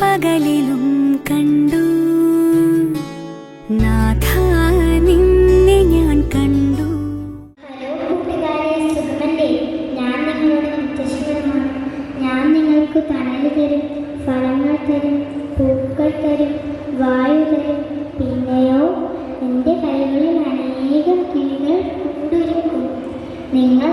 പകലിലും കണ്ടു. നാഥ നിന്നെ ഞാൻ കണ്ടു. ഹലോ കൂട്ടുകാരെ സുഖമല്ലേ? ഞാൻ നിങ്ങളുടെ മുത്തശ്ശിവരമാണ് ഞാൻ നിങ്ങൾക്ക് തണൽ തരും ഫലങ്ങൾ തരും പൂക്കൾ തരും വായു തരും. പിന്നെയോ എന്റെ കൈകളിൽ അനേകം കിളികൾ കൊണ്ടൊരുക്കും നിങ്ങൾ